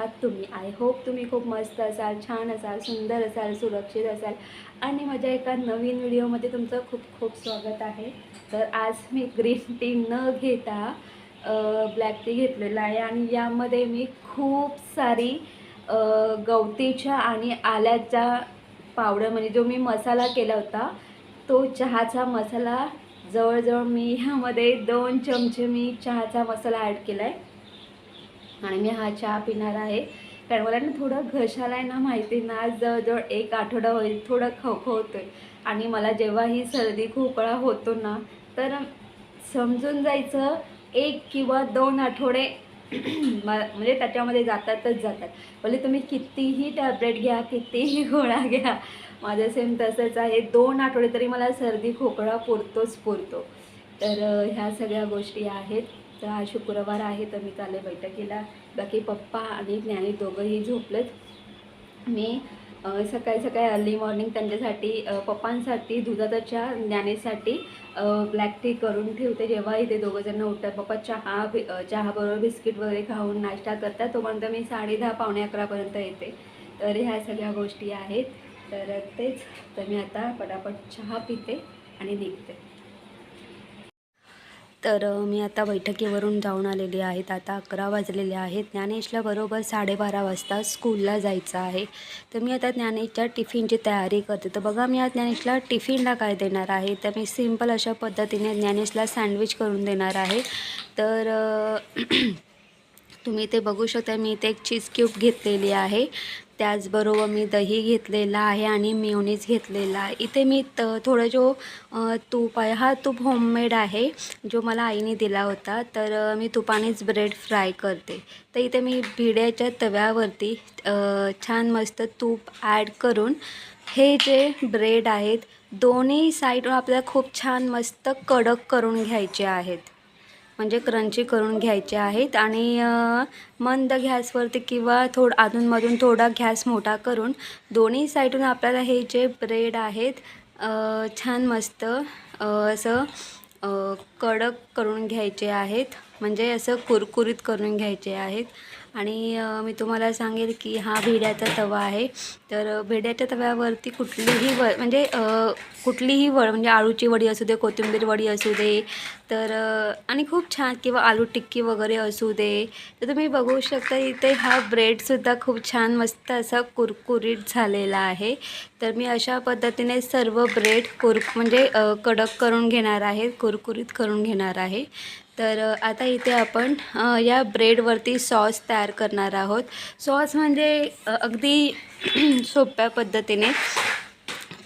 आहात तुम्ही. I hope तुम्ही खूप मस्त असाल छान असाल सुंदर असाल सुरक्षित असाल. आणि माझ्या एका नवीन व्हिडिओमध्ये तुमचं खूप खूप स्वागत आहे. तर आज मी ग्रीन टी न घेता ब्लॅक टी घेतलेला आहे. आणि यामध्ये मी खूप सारी गवतीच्या आणि आल्याचा पावडर म्हणजे जो मी मसाला केला होता तो चहाचा मसाला जवळजवळ मी ह्यामध्ये दोन चमचे मी चहाचा मसाला ॲड केला आहे आणि मी हा चहा पिणार आहे. कारण मला ना थोडं घशाला आहे ना माहिती ना आज जवळजवळ एक आठवडा होईल थोडं खवखवतो आहे आणि मला जेव्हा ही सर्दी खोकळा होतो ना तर समजून जायचं एक किंवा दोन आठवडे म- म्हणजे त्याच्यामध्ये जातातच जातात. भले तुम्ही कितीही टॅबलेट घ्या कितीही गोळा घ्या माझं सेम तसंच आहे. दोन आठवडे तरी मला सर्दी खोकळा पुरतोच पुरतो. तर ह्या सगळ्या गोष्टी आहेत. तर आज शुक्रवार आहे तर मी चालले बैठकीला बाकी पप्पा आणि ज्ञानी दोघंही झोपलेत. मी सकाळी सकाळी अर्ली मॉर्निंग त्यांच्यासाठी पप्पांसाठी दुधाचा चहा ज्ञानेसाठी ब्लॅक टी करून ठेवते. जेव्हा इथे दोघंजणं उठतात पप्पा चहा बि- चहाबरोबर बिस्किट वगैरे खाऊन नाश्ता करतात. तोपर्यंत मी साडे दहा पावणे अकरापर्यंत येते. तर ह्या सगळ्या गोष्टी आहेत. तर तेच तर मी आता पटापट चहा पिते आणि निघते. तर मी आता बैठकीवरून जाऊन आलेली आहेत आता अकरा वाजलेले आहेत. ज्ञानेशला बरोबर साडेबारा वाजता स्कूलला जायचं आहे. तर मी आता ज्ञानेशच्या टिफिनची तयारी करते. तर बघा मी आज ज्ञानेशला टिफिनला काय देणार आहे? तर मी सिंपल अशा पद्धतीने ज्ञानेशला सँडविच करून देणार आहे. तर तुम्ही ते बघू शकता. मी इथे एक चीज क्यूब घेतलेली आहे. त्याचबरोबर मी दही घेतलेला आहे आणि मिओनीज घेतलेला आहे. इथे मी त थोडं जो तूप आहे हा तूप होममेड आहे जो मला आईने दिला होता. तर मी तुपानेच ब्रेड फ्राय करते. तर इथे मी भिड्याच्या तव्यावरती छान मस्त तूप ॲड करून हे जे ब्रेड आहेत दोन्ही साईडवर आपल्याला खूप छान मस्त कडक करून घ्यायचे आहेत. म्हणजे क्रंची करून घ्यायचे आहेत आणि मंद गॅसवरती किंवा थोड अधूनमधून थोडा गॅस मोठा करून दोन्ही साईडून आपल्याला हे जे ब्रेड आहेत छान मस्त असं कडक करून घ्यायचे आहेत. म्हणजे असं कुरकुरीत करून घ्यायचे आहेत. आणि मी तुम्हाला सांगेल की हा भिड्याचा तवा आहे. तर भिड्याच्या तव्यावरती कुठलीही व म्हणजे कुठलीही वड म्हणजे आळूची वडी असू दे कोथिंबीर वडी असू दे तर आणि खूप छान किंवा आलू टिक्की वगैरे असू दे तर तुम्ही बघू शकता इथे हा ब्रेडसुद्धा खूप छान मस्त असा कुरकुरीत झालेला आहे. तर मी अशा पद्धतीने सर्व ब्रेड कुर म्हणजे कडक करून घेणार आहे कुरकुरीत करून घेणार आहे. तर आता इथे आपण या ब्रेडवरती सॉस तयार करणार आहोत. सॉस म्हणजे अगदी सोप्या पद्धतीने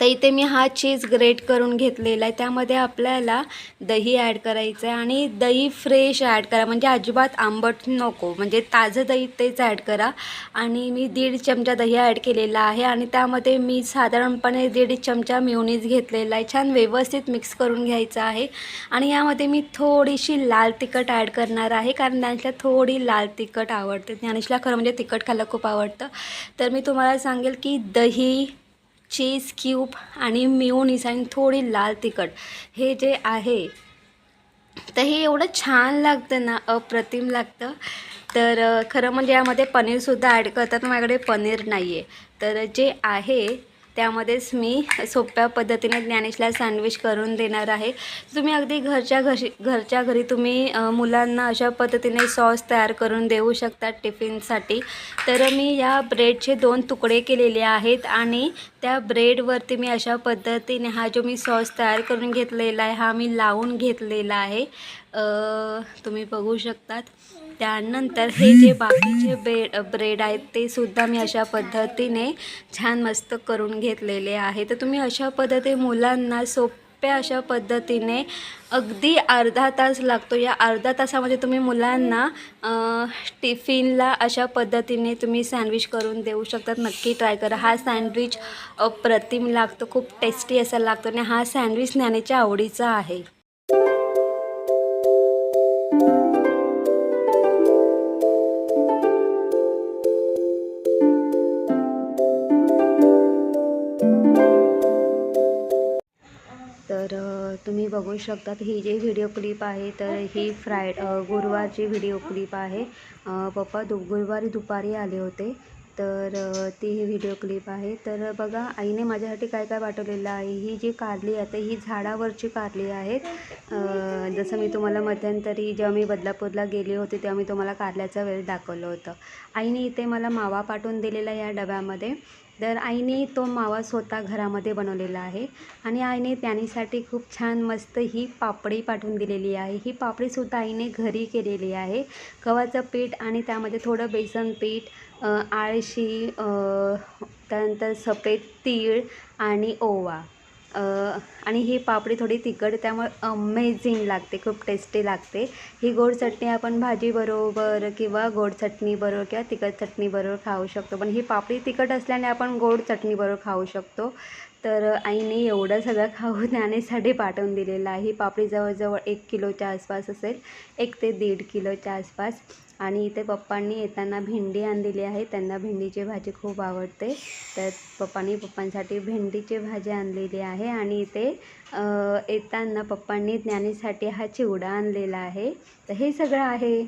तर इथे मी हा चीज ग्रेट करून घेतलेला आहे. त्यामध्ये आपल्याला दही ॲड करायचं आहे आणि दही फ्रेश ॲड करा. म्हणजे अजिबात आंबट नको. म्हणजे ताजं दही तेच ॲड करा. आणि मी दीड चमचा दही ॲड केलेला आहे आणि त्यामध्ये मी साधारणपणे दीड चमचा म्युनीज घेतलेला आहे. छान व्यवस्थित मिक्स करून घ्यायचं आहे. आणि यामध्ये मी थोडीशी लाल तिखट ॲड करणार आहे. कारण ज्ञानेशला थोडी लाल तिखट आवडते. ज्ञानेशला खरं म्हणजे तिखट खायला खूप आवडतं. तर मी तुम्हाला सांगेल की दही चीज क्यूब आणि मिओनीस आणि थोडी लाल तिखट. हे जे आहे तर हे एवढं छान लागतं ना अप्रतिम लागतं. तर खरं म्हणजे यामध्ये पनीरसुद्धा ॲड करतात माझ्याकडे पनीर नाही आहे तर जे आहे त्यामध्येच मी सोप्या पद्धतीने ज्ञानेशला सँडविच करून देणार आहे. तुम्ही अगदी घरच्या घशी घरच्या घरी तुम्ही मुलांना अशा पद्धतीने सॉस तयार करून देऊ शकता टिफिनसाठी तर मी या ब्रेडचे दोन तुकडे केलेले आहेत आणि त्या ब्रेडवरती मी अशा पद्धतीने हा जो मी सॉस तयार करून घेतलेला आहे हा मी लावून घेतलेला आहे. तुम्ही बघू शकतात. त्यानंतर हे जे बाकीचे ब्रेड ब्रेड आहेत ते सुद्धा मी अशा पद्धतीने छान मस्त करून घेतलेले आहे तर तुम्ही अशा पद्धतीने मुलांना सोप्या अशा पद्धतीने अगदी अर्धा तास लागतो. या अर्धा तासामध्ये तुम्ही मुलांना टिफिनला अशा पद्धतीने तुम्ही सँडविच करून देऊ शकतात. नक्की ट्राय करा. हा सँडविच अप्रतिम लागतो. खूप टेस्टी असा लागतो आणि हा सँडविच ज्ञानेच्या आवडीचा आहे. तर तुम्ही बघू शकतात ही जी व्हिडिओ क्लिप आहे तर ही फ्राय गुरुवारची व्हिडिओ क्लिप आहे. पप्पा दु गुरुवारी दुपारी आले होते तर ती ही व्हिडिओ क्लिप आहे. तर बघा आईने माझ्यासाठी काय काय पाठवलेलं आहे ही जी कारली आहे ही झाडावरची कारली आहेत जसं मी तुम्हाला मध्यंतरी जेव्हा मी बदलापूरला गेले होते तेव्हा मी तुम्हाला कारल्याचा वेळ दाखवलं होतं. आईने इथे मला मावा पाठवून दिलेला या डब्यामध्ये. तर आईने तो मावा स्वतः घरामध्ये बनवलेला आहे. आणि आईने त्यानीसाठी खूप छान मस्त ही पापडी पाठवून दिलेली आहे. ही पापडीसुद्धा आईने घरी केलेली आहे. गव्हाचं पीठ आणि त्यामध्ये थोडं बेसन पीठ आळशी त्यानंतर सफेद तीळ आणि ओवा. आणि ही पापडी थोडी तिखट त्यामुळे अमेझिंग लागते खूप टेस्टी लागते. ही गोड चटणी आपण भाजीबरोबर किंवा गोड चटणीबरोबर किंवा तिखट चटणीबरोबर खाऊ शकतो. पण ही पापडी तिखट असल्याने आपण गोड चटणीबरोबर खाऊ शकतो. तर आईने एवढं सगळं खाऊ ज्ञानेसाठी पाठवून दिलेलं आहे. ही पापडी जवळजवळ एक किलोच्या आसपास असेल. एक ते दीड किलोच्या आसपास. आणि इथे पप्पांनी येताना भेंडी आणलेली आहे. त्यांना भेंडीची भाजी खूप आवडते. तर पप्पांनी पप्पांसाठी भेंडीची भाजी आणलेली आहे. आणि इथे येताना पप्पांनी ज्ञानीसाठी हा चिवडा आणलेला आहे. तर हे सगळं आहे.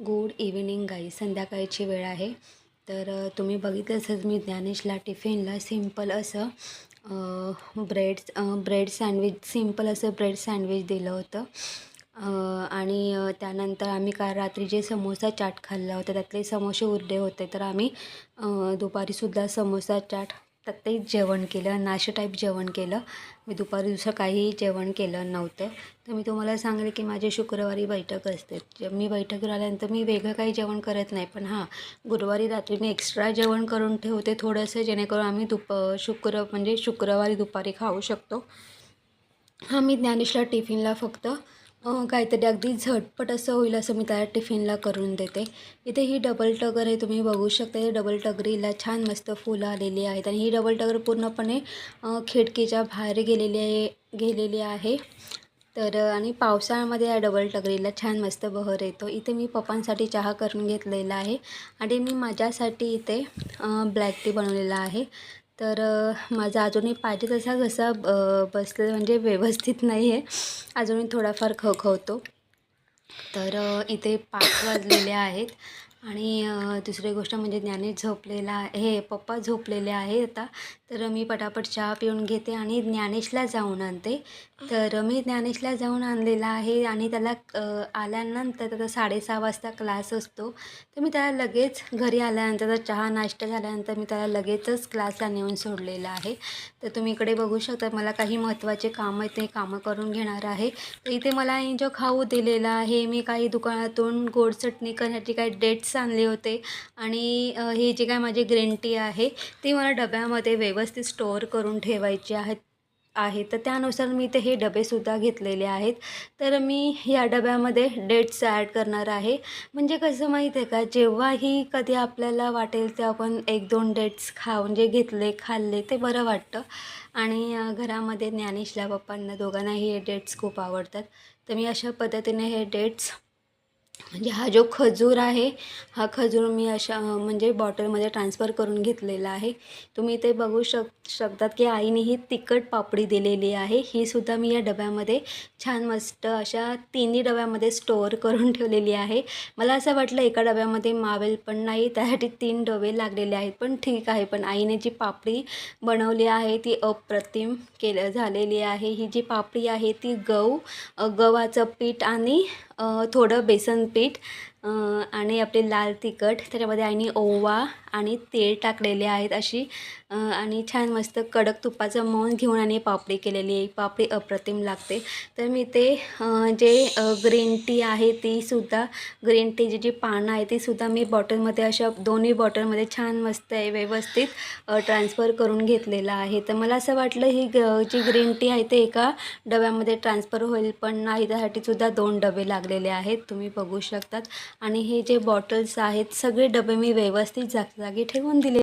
गुड इव्हिनिंग गाई संध्याकाळची वेळ आहे. तर तुम्ही बघितलं असेल मी ज्ञानेशला टिफिनला सिंपल असं ब्रेड ब्रेड सँडविच सिंपल असं ब्रेड सँडविच दिलं होतं. आणि त्यानंतर आम्ही काल रात्री जे समोसा चाट खाल्ला होता त्यातले समोसे उरले होते. तर आम्ही दुपारीसुद्धा समोसा चाट त्यातही जेवण केलं नाश्ता टाईप जेवण केलं. मी दुपारी दुसरं काहीही जेवण केलं नव्हतं. तर मी तुम्हाला सांगेल की माझी शुक्रवारी बैठक असते. जे मी बैठकीवर आल्यानंतर मी वेगळं काही जेवण करत नाही. पण हां गुरुवारी रात्री मी एक्स्ट्रा जेवण करून ठेवते थोडंसं जेणेकरून आम्ही दुप शुक्र म्हणजे शुक्रवारी दुपारी खाऊ शकतो. हां मी ज्ञानेशला टिफिनला फक्त काहीतरी अगदी झटपट असं होईल असं मी त्या टिफिनला करून देते. इथे ही डबल टगर आहे तुम्ही बघू शकता. ही डबल टगरीला छान मस्त फुलं आलेली आहेत आणि ही डबल टगर पूर्णपणे खिडकीच्या बाहेर गेलेली आहे गेलेली आहे. तर आणि पावसाळ्यामध्ये या डबल टगरीला छान मस्त बहर येतो. इथे मी पप्पांसाठी चहा करून घेतलेला आहे आणि मी माझ्यासाठी इथे ब्लॅक टी बनवलेला आहे. तर माझा अजूनही पाहिजे तसा घसा बसलेला म्हणजे व्यवस्थित नाही आहे अजूनही थोडाफार खवखवतो तर इथे पाच वाजलेले आहेत. आणि दुसरी गोष्ट म्हणजे ज्ञानेश झोपलेला हे पप्पा झोपलेले आहे आता. तर मी पटापट चहा पिऊन घेते आणि ज्ञानेशला जाऊन आणते. तर मी ज्ञानेशला जाऊन आणलेला आहे आणि त्याला आल्यानंतर त्याचा साडेसहा वाजता क्लास असतो. तर मी त्याला लगेच घरी आल्यानंतर त्याचा चहा नाश्ता झाल्यानंतर मी त्याला लगेचच क्लासला नेऊन सोडलेला आहे. तर तुम्ही इकडे बघू शकता मला काही महत्त्वाचे कामं आहेत ते कामं करून घेणार आहे. तर इथे मला जो खाऊ दिलेला आहे मी काही दुकानातून गोड चटणी करण्यासाठी काही डेट्स आणले होते. आणि हे ही जी काय माझी ग्रीन टी आहे ती मला डब्यामध्ये व्यवस्थित स्टोअर करून ठेवायची आहेत आहे. तर त्यानुसार मी ते हे डबेसुद्धा घेतलेले आहेत. तर मी या डब्यामध्ये डेट्स ॲड करणार आहे. म्हणजे कसं माहीत आहे का जेव्हाही कधी आपल्याला वाटेल ते आपण एक दोन डेट्स खा म्हणजे घेतले खाल्ले ते बरं वाटतं. आणि घरामध्ये ज्ञानेशला पप्पांना दोघांनाही हे डेट्स खूप आवडतात. तर मी अशा पद्धतीने हे डेट्स म्हणजे हा जो खजूर आहे हा खजूर मी अशा म्हणजे बॉटलमध्ये ट्रान्सफर करून घेतलेला आहे. तुम्ही ते बघू शक शकतात की आईने ही तिखट पापडी दिलेली आहे. ही सुद्धा मी या डब्यामध्ये छान मस्त अशा तिन्ही डब्यामध्ये स्टोअर करून ठेवलेली आहे. मला असं वाटलं एका डब्यामध्ये मावेल पण नाही त्यासाठी तीन डबे लागलेले आहेत पण ठीक आहे. पण आईने जी पापडी बनवली आहे ती अप्रतिम केलं झालेली आहे. ही जी पापडी आहे ती गहू गव्हाचं पीठ आणि थोडं बेसन पीठ आणि आपले लाल तिखट त्याच्यामध्ये आईने ओवा आणि तेल टाकलेले आहेत अशी. आणि छान मस्त कडक तुपाचं मौन घेऊन आणि पापडी केलेली आहे. पापडी अप्रतिम लागते. तर मी ते जे ग्रीन टी आहे ती सुद्धा ग्रीन टीची जी पानं आहे ती सुद्धा मी बॉटलमध्ये अशा दोन्ही बॉटलमध्ये छान मस्त आहे व्यवस्थित ट्रान्सफर करून घेतलेलं आहे. तर मला असं वाटलं ही ग जी ग्रीन टी आहे ते एका डब्यामध्ये ट्रान्सफर होईल पण नाही त्यासाठी सुद्धा दोन डबे लागलेले आहेत. तुम्ही बघू शकतात. आणि हे जे बॉटल्स आहेत सगळे डबे मी व्यवस्थित जागजागी ठेवून दिले.